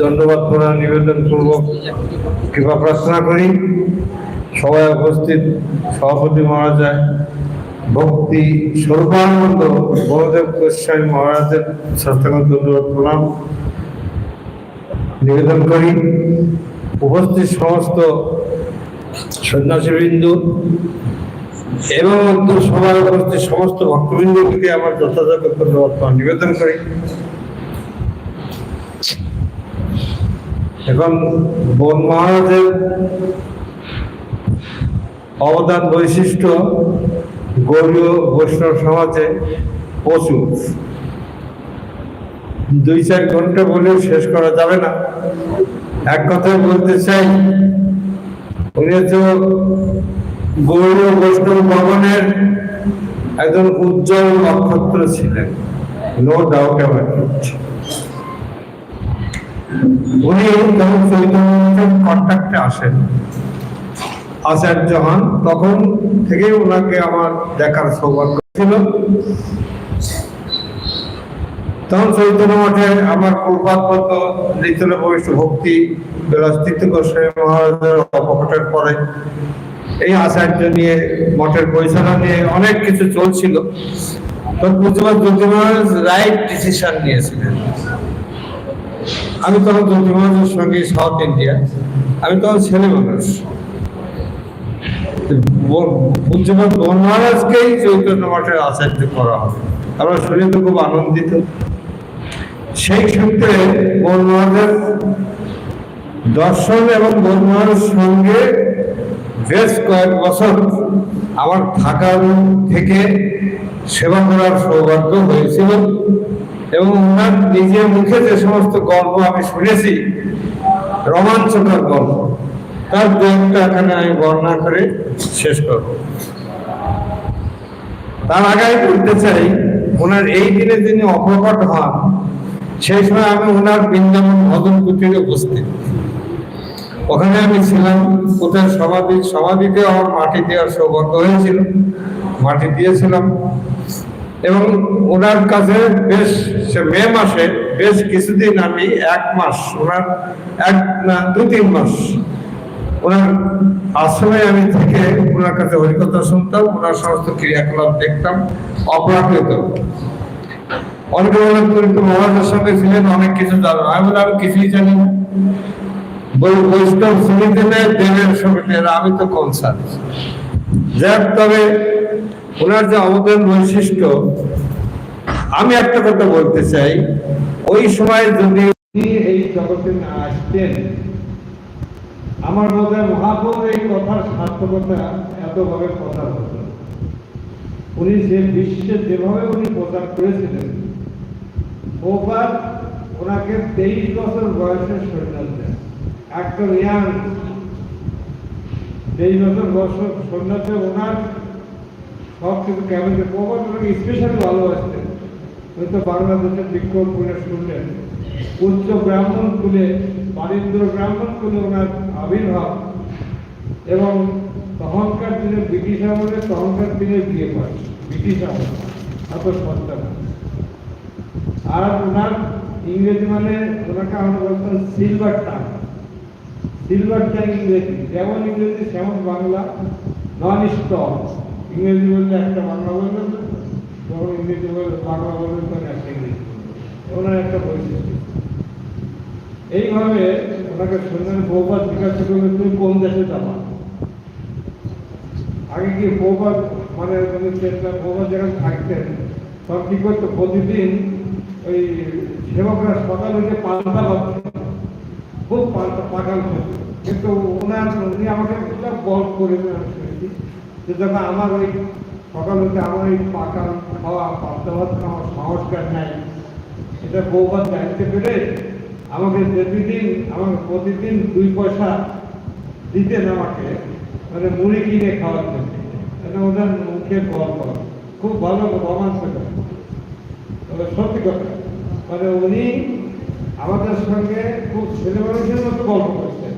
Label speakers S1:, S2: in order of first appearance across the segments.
S1: ধন্যবাদ নিবেদন পূর্বক কৃপা প্রার্থনা করি। সবাই উপস্থিত, সভাপতি মহারাজা ভক্তি স্বরূপানন্দ, বলদেব গোস্বামী মহারাজের স্বাস্থ্যগত ধন্যবাদ, প্রণাম। নিবেদন করি। উপস্থিত সমস্ত সন্ন্যাসীবৃন্দ এবং সভায় উপস্থিত সমস্ত ভক্তবৃন্দকে আমার যথাযথ ধন্যবাদ নিবেদন করি। এখন বন মহারাজের অবদান বৈশিষ্ট্য গৌরীয় বৈষ্ণব সমাজে প্রচুর। দুই চার ঘণ্টা বলেও শেষ করা যাবে না। এক কথায় বলতে চাই, উনি তো গৌরীয় বৈষ্ণব ভবনের একজন উজ্জ্বল নক্ষত্র ছিলেন। নো ডাউট অ্যাবাউট উনি কন্ট্যাক্টে আসেন, আচার্য হন, তখন থেকেই ওনাকে আমার দেখার সৌভাগ্য ছিল। তখন চৈতন্য মঠে আমার ভবিষ্য ভক্তি গোস্বামী মহারাজের অপকটের পরে এই আচার্য নিয়ে মঠের পরিচালনা নিয়ে অনেক কিছু চলছিল। তখন বুঝতে মহারাজ রাইট ডিসিশন নিয়েছিলেন। আমি তখন জ্যোতি মহারাজের সঙ্গে সাউথ ইন্ডিয়া আমি তখন ছেলে মানুষ। মোহন মহারাজকেই চৈতন্য মঠের আচার্য করা হবে আমরা শুনে তো খুব আনন্দিত। সেই সূত্রে মহারাজের দর্শন এবং মোহন মহারাজের সঙ্গে বেশ কয়েক বছর আমার থাকার থেকে সেবা করার সৌভাগ্য হয়েছিল। এবং ওনার নিজের মুখে যে সমস্ত গল্প আমি শুনেছি, রোমাঞ্চকর গল্প, তার দু একটা এখানে আমি বর্ণনা করে শেষ করব। তার আগে আমি বলতে চাই, ওনার এই দিনে যিনি অপ্রকট হন, সেই সময় আমি ওনার বৃন্দাবন ভজন কুটিরে উপস্থিত। ওখানে আমি ছিলাম কোথায় সমাধি সমাধিতে আমার মাটি দেওয়ার সৌভাগ্য হয়েছিল। মাটি দিয়েছিলাম। এবং ওনার কাছে বেশ মে মাসে বেশ কিছুদিন আমি এক মাস, ওনার এক না দু তিন মাস ওনার আশ্রমে আমি থেকে ওনার কাছে হরিকথা শুনতাম, ওনার সমস্ত ক্রিয়াকলাপ দেখতাম, অপ্রাকৃত। অনেকে তুমি মহারাজের সঙ্গে ছিলেন অনেক কিছু জানো। আমি বলে আমি কিছুই জানি না। বৈষ্ণব শ্রেণীতে নেয়, দেবের সঙ্গে আমি তো কনসার্ট। যাক, তবে ওনার যে অবদান বৈশিষ্ট্য, আমি একটা কথা বলতে চাই। ওই সময় যদি এই জগতে না আসতেন, আমার মতে মহাপুর এই কথার সার্থকতা প্রচার হতো উনি যে বিশ্বে যেভাবে উনি প্রচার করেছিলেন ওবার ওনাকে তেইশ বছর বয়সে সন্ন্যাস দেন। একটা ইয়াং। তেইশ বছর বয়স সন্ন্যাসে ওনার সব কিছু কেমন প্রভাব ওনাকে স্পেশালি ভালোবাসতেন উনি তো বাংলাদেশের বিক্ষোভ করে শুনলেন উচ্চ ব্রাহ্মণ কুলে বারিন্দ্র ব্রাহ্মণ কুলে ওনার আবির্ভাব। এবং তখনকার দিনে ব্রিটিশ আমলে, তখনকার দিনে বিয়ে করে ব্রিটিশ আমলে, এত সস্তা আর ওনার ইংরেজি মানে ওনাকে আমরা বলতাম সিলভার টাং সিলভার ট্যাং ইংরেজি। যেমন ইংরেজি, সেমন বাংলা। নন স্টপ ইংরেজি বললে একটা বাংলা বলবেন না যখন ইংরেজি বললে বাংলা বলবেন তখন একটা ইংরেজি ওনার একটা বৈশিষ্ট্য। এইভাবে ওনাকে শুনলেন বহুবার জিজ্ঞাসা করবে তুমি কোন দেশে যাবা? আগে কি বহুবার মানে উনি বহুবার জায়গায় থাকতেন, তখন কি করতো, প্রতিদিন ওই সেবকরা সকাল হইতে পাল্টা ভাবতেন খুব পাল্টা পাকাল। কিন্তু ওনার, উনি আমাকে গল্প করে আমি শুনেছি যে যখন আমার ওই সকাল হতে আমার ওই পাকাল খাওয়া পাল্টা ভাত খাওয়ার সংস্কার নাই। এটা বৌবাদ জানতে পেরে আমাকে প্রতিদিন আমাকে প্রতিদিন দুই পয়সা দিতেন আমাকে মানে মুড়ি কিনে খাওয়ার জন্য এটা ওদের মুখের গল্প খুব ভালো রোমাঞ্চকর তবে সত্যি কথা মানে উনি আমাদের সঙ্গে খুব ছেলে মানুষের মতো গল্প করছেন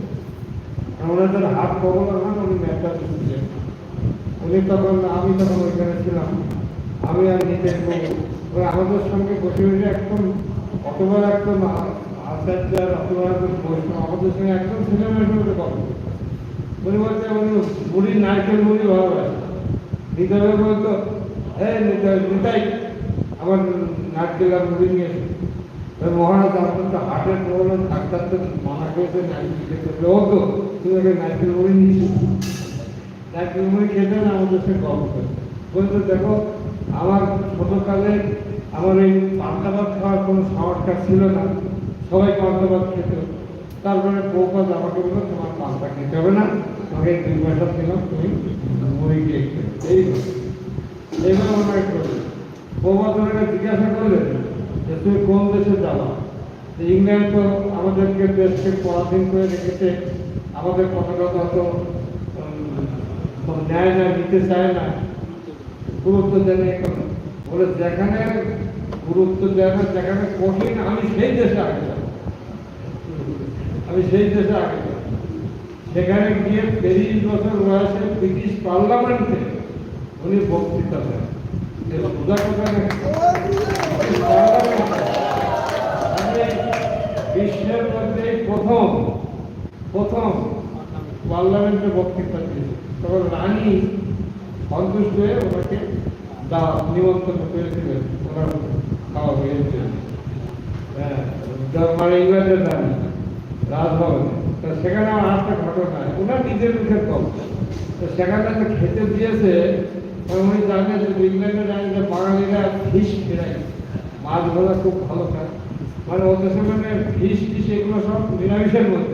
S1: ওনাদের হাত কবল হন উনি ম্যাপটা ছিলেন উনি তখন, আমি তখন ওইখানে ছিলাম। আমি আর ওরা আমাদের সঙ্গে বসে বসে একদম অথবা একজন আ- আচার্য আর অথবা একজন বৈষ্ণব, আমাদের সঙ্গে একদম সিনেমার সঙ্গে কথা। উনি বলতে উনি মুড়ি নারকেল মুড়ি ভালোবাসে। নিতাই বলতো হ্যাঁ নিতাই নিতাই, আমার নারকেল আর মুড়ি নিয়ে এসো। মহারাজ আপনার তো হার্টের প্রবলেম, ডাক্তার তো মানা করেছে, নারকেল খেতে। তো তুমি নারকেল মুড়ি নিয়েছো নারকেল মুড়ি খেতে না আমাদের সঙ্গে গল্প করে বলতো দেখো, আমার ছোটকালে আমার এই পান্তা ভাত খাওয়ার কোনো সামর্থ্য ছিল না। সবাই পান্তা ভাত খেত। তারপরে বৌপাত আমাকে বলল, তোমার পান্তা খেতে হবে না তোমাকে দুই পয়সা দিলাম তুমি মুড়ি খেয়ে। এই এইভাবে ওনাকে করলেন বৌপাত ওনাকে জিজ্ঞাসা করলেন যে, তুমি কোন দেশে যাবা? ইংল্যান্ড তো আমাদেরকে দেশকে পরাধীন করে রেখেছে। আমাদের কথা কথা তো ন্যায় না, নিতে চায় না, গুরুত্ব দেয় না এখন বলে যেখানে গুরুত্ব দেয় না, যেখানে কঠিন, আমি সেই দেশে আগে আমি সেই দেশে আগে সেখানে গিয়ে তিরিশ বছর বয়সে ব্রিটিশ পার্লামেন্টে উনি বক্তৃতা দেন। এটা বোঝার বিশ্বের মধ্যে প্রথম প্রথম পার্লামেন্টে বক্তৃতা দিয়েছে। তখন রানী সন্তুষ্ট হয়ে ওনাকে দা- নিমন্ত্রণ করেছিলেন ওনার খাওয়া হয়েছে হ্যাঁ মানে ইংল্যান্ডের রানী, রাজভবনে। তো সেখানে আমার একটা ঘটনা, ওনার নিজের মুখের গল্প। তো সেখানে তো খেতে দিয়েছে উনি জানেন যে ইংল্যান্ডের রানী যে বাঙালিরা ফিশ ফেরাই মাছ ভাজা খুব ভালো খায়। মানে ওদের সেখানে ফিশ টিশ এগুলো সব নিরামিষের মধ্যে।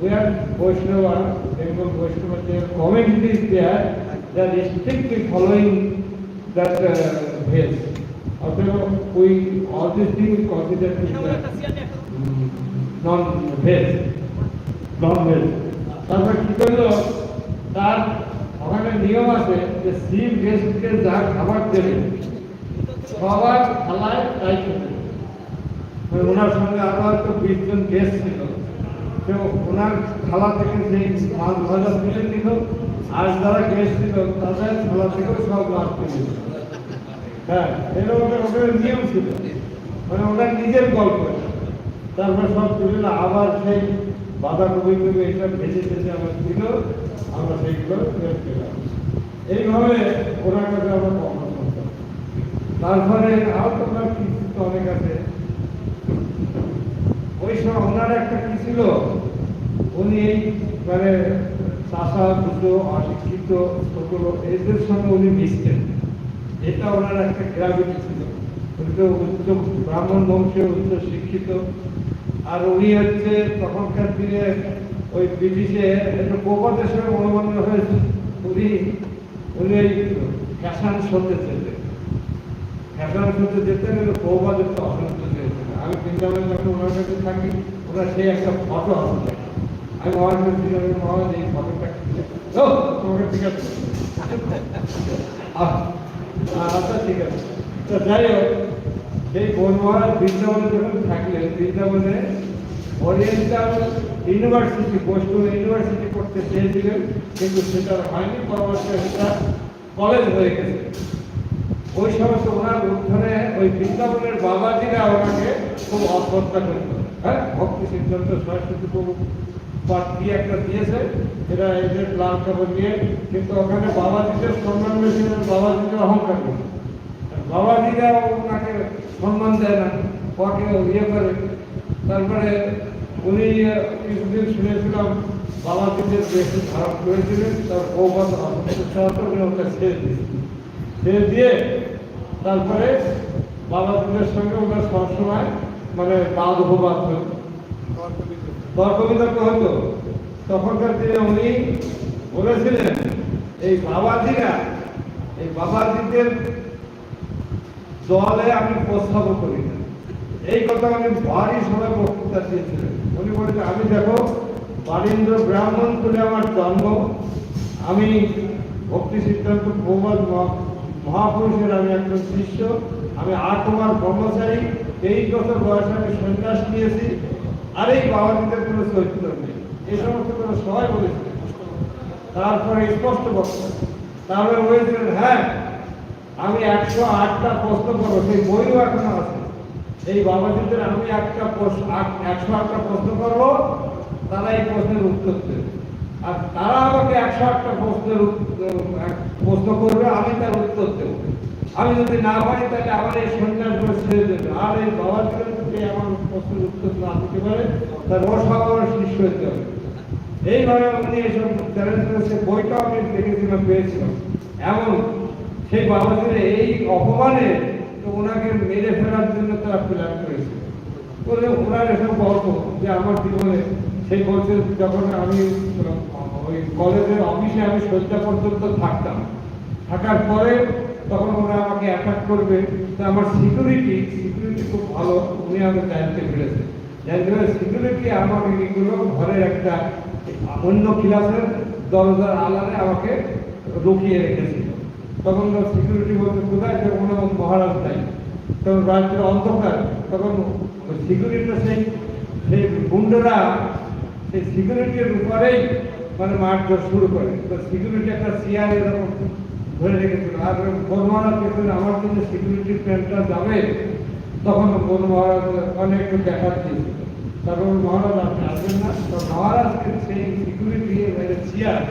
S1: we are Vaishnava, Bengal Vaishnava, their community is there, they are strictly following that uh, way. Although we, all these things consider to be non-veg, non-veg. তারপর কি করল তার ওখানে নিয়ম আছে যে শিব গেস্টকে যা খাবার দেবে সবার থালায় তাই খেতে। মানে ওনার সঙ্গে আরও হয়তো বিশ জন গেস্ট ছিল তো ওনার থালা থেকে সেই মাছ ভাজা তুলে নিল, আর যারা গেস্ট ছিল, তাদের থালা থেকেও সব মাছ তুলে হ্যাঁ এরকম একটা ওদের নিয়ম ছিল। মানে ওনার নিজের গল্প। এটা। তারপর সব তুলে আবার সেই বাঁধাকপি টুপি এইসব ভেজে ভেজে আবার দিল, আমরা সেইগুলো ফেরত পেলাম। এইভাবে ওনার কাছে আমরা কখন তারপরে আর তোমার কিছু অনেক আছে। ওই সময় ওনার একটা কি ছিল? উনি মানে চাষা দুটো অশিক্ষিত ছোটলো এদের সঙ্গে উনি মিশতেন। এটা ওনার একটা গ্রাভিটি ছিল। উনি তো উচ্চ ব্রাহ্মণ বংশে উচ্চ শিক্ষিত। আর উনি হচ্ছে তখনকার দিনে ওই ব্রিটিশে একটা প্রবাদের সঙ্গে অনুবন্ধ হয়েছে। উনি উনি এই ফ্যাশন শোতে যেতেন। ফ্যাশন শোতে যেতেন এবং প্রবাদের তো অসন্তোষ হয়েছিল আমি বৃন্দাবনে যখন ওনার কাছে থাকি ওনার সেই একটা ফটো হাতে আমি মহারাজ বৃন্দাবন মহারাজ এই ফটোটা তোমাকে ঠিক আছে। আচ্ছা ঠিক আছে। তো যাই হোক, সেই বনমহারাজ বৃন্দাবনে যখন থাকলেন, বৃন্দাবনে ওরিয়েন্টাল ইউনিভার্সিটি বৈষ্ণব ইউনিভার্সিটি করতে চেয়েছিলেন, কিন্তু সেটা হয়নি পরবর্তীতে সেটা কলেজ হয়ে গেছে। ওই সমস্ত ওনার উত্থানে ওই বৃন্দাবনের বাবাজিরা ওনাকে খুব অশ্রদ্ধা করত। হ্যাঁ? ভক্তি সিদ্ধান্ত সরস্বতী পাঠ দিয়ে একটা দিয়েছে। এটা এদের লাল কাপড় নিয়ে, কিন্তু ওখানে বাবাজিদের সম্মান বেশি বাবাজিদের অহংকার আর বাবাজিরা ওনাকে সম্মান দেয় না ওকে ইয়ে করে। তারপরে উনি কিছুদিন শুনেছিলাম, বাবাজিদের বেশি খারাপ করেছিলেন, তার বৌবাদ অসন্তোষ উনি ওটা ছেড়ে দিয়েছিলেন ছেড়ে দিয়ে তারপরে বাবা বাবাজিদের সঙ্গে ওনার সবসময় মানে বাদ উপবাদ তর্ক বিতর্ক হতো। তখনকার দিনে উনি বলেছিলেন, এই বাবা বাবাজিরা, এই বাবাজিদের দলে আমি প্রস্তাব করি না। এই কথা আমি ভারী সবাই বক্তৃতা দিয়েছিলেন। উনি বলেছে আমি দেখো বারীন্দ্র ব্রাহ্মণ বলে আমার জন্ম। আমি ভক্তি সিদ্ধান্ত, প্রবাদ মহাপুরুষের আমি একজন শিষ্য। আমি আটমার ব্রহ্মচারী তেইশ বছর বয়সে আমি সন্ন্যাস নিয়েছি। আর এই বাবাজিদের কোনো চরিত্র নেই। এই সমস্ত কথা সবাই বলেছে। তারপরে স্পষ্ট বক্তব্য তারপরে বলেছিলেন হ্যাঁ আমি একশো আটটা প্রশ্ন করব সেই বইও এখনও আছে। এই বাবাজিদের আমি একটা আট- একশো আটটা প্রশ্ন করব তারা এই প্রশ্নের উত্তর দেবে। আর তারা আমাকে একশো আটটা প্রশ্নের প্রশ্ন করবে, আমি তার উত্তর দেবো। আমি যদি না পারি তাহলে আমার এই সন্ন্যাস করে ছেড়ে দেবে। আর এই বাবাজিদের যদি আমার প্রশ্নের উত্তর না দিতে পারে, তার অসাধারণ শিষ্য হতে হবে। এইভাবে উনি এসব চ্যালেঞ্জ করেছে বইটাও আমি দেখেছিলাম পেয়েছিলাম। এমন সেই বাবাজির এই অপমানে তো ওনাকে মেরে ফেলার জন্য তারা প্ল্যান করেছিল বলে ওনার এসব গল্প যে আমার জীবনে সেই বছর যখন আমি কলেজের অফিসে আমি শয্যা পর্যন্ত থাকতাম। থাকার পরে তখন ওরা আমাকে অ্যাটাক করবে। তা আমার সিকিউরিটি সিকিউরিটি খুব ভালো, উনি আমাকে জানতে পেরেছে জানতে পেরে সিকিউরিটি আমাকে এগুলো ঘরের একটা অন্য ক্লাসের দরজার আলাদা আমাকে রুকিয়ে রেখেছিল তখন সিকিউরিটি বলতে কোথায় যে কোনো মহারাজ নাই? তখন রাজ্যের অন্ধকার। তখন সিকিউরিটি সেই সেই গুন্ডরা, সেই সিকিউরিটির উপরেই মানে মারধর শুরু করে। তো সিকিউরিটি একটা চেয়ার এরকম ধরে রেখেছিল। আর বনমহারাজ দেখলেন আমার কিন্তু সিকিউরিটি প্যান্টটা যাবে, তখন বন মহারাজ অনেক দেখার দিয়েছিল তারপর মহারাজ আপনি আসবেন না। তো মহারাজকে সেই সিকিউরিটি চেয়ার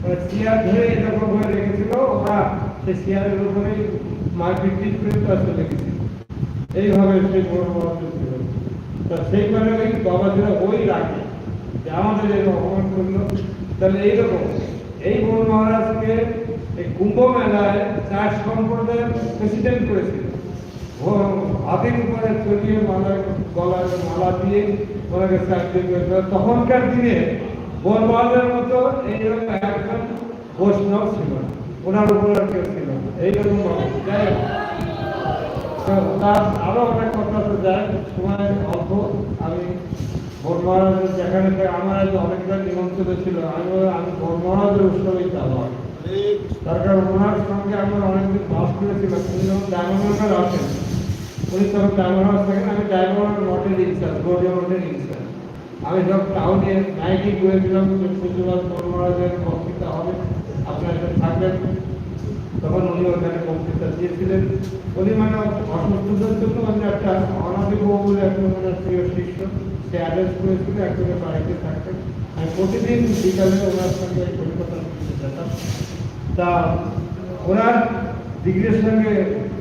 S1: মানে চেয়ার ধরে এরকম করে রেখেছিল। ওরা সেই চেয়ারের উপরেই মারপিট করে চলে গেছিল এইভাবে সেই বড় মহারাজ তা সেই কারণে বাবাজিরা ওই রাখে আমাদের অপমান তাহলে এইরকম, এই মহারাজকে এই কুম্ভ মেলায় চার সম্প্রদায়ের প্রেসিডেন্ট করেছিল হাতের উপরে মালা গলায় মালা দিয়ে ওনাকে চাকরি করেছিল তখনকার দিনে বনমালের মতো এইরকম একজন বৈষ্ণব ছিল ওনার উপর কেউ ছিল। এইরকম যাই হোক। তার আরও অনেক কথা তো যায়। সময় অল্প ভোট মহারাজের আমার আজ অনেকটা নিমন্ত্রিত ছিল আমি আমি ভোট মহারাজের উৎসবেই যাব। তার কারণ ওনার সঙ্গে অনেকদিন বাস করেছিলাম উনি যখন ডায়মন্ডের আসেন, উনি তখন ডায়মন্ড আমি ডায়মন্ড নটের ইনচার্জ গৌরিয়া নটের ইনচার্জ আমি যখন টাউনে নাইটি করেছিলাম যে সুজলাল ভোট মহারাজের বক্তৃতা হবে, আপনারা থাকবেন। তখন উনি ওখানে বক্তৃতা দিয়েছিলেন। উনি মানে অসুস্থতার জন্য আমি একটা অনাদি বলে একজন প্রিয় শিষ্য। সে অ্যাড্রেস করেছিল, একজনের বাড়িতে থাকতেন। আমি প্রতিদিন বিকালে ওনার সঙ্গে কলকাতা যেতাম। তা ওনার ডিগ্রির সঙ্গে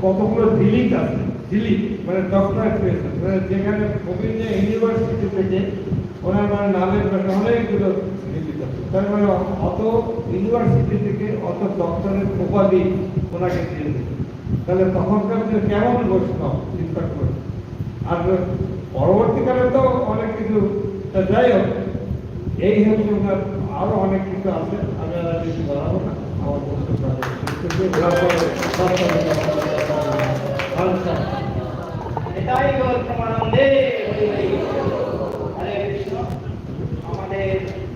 S1: কতগুলো ডিলিট আছে? ডিলিট মানে ডক্টরেট পেয়েছেন মানে যেখানে বিভিন্ন ইউনিভার্সিটি থেকে ওনার মানে নামের পাশে অনেকগুলো ডিলিট আছে। তার মানে অত ইউনিভার্সিটি থেকে অত ডক্টরের উপাধি ওনাকে দিয়ে দিত তাহলে তখনকার কেমন বৈষ্ণব, চিন্তা করে আর পরবর্তীকালে তো অনেক কিছু তা যাই হোক এই হচ্ছে আরও অনেক কিছু আছে আমি আর কিছু বাড়াবো না। আমার
S2: এটাই প্রমানন্দে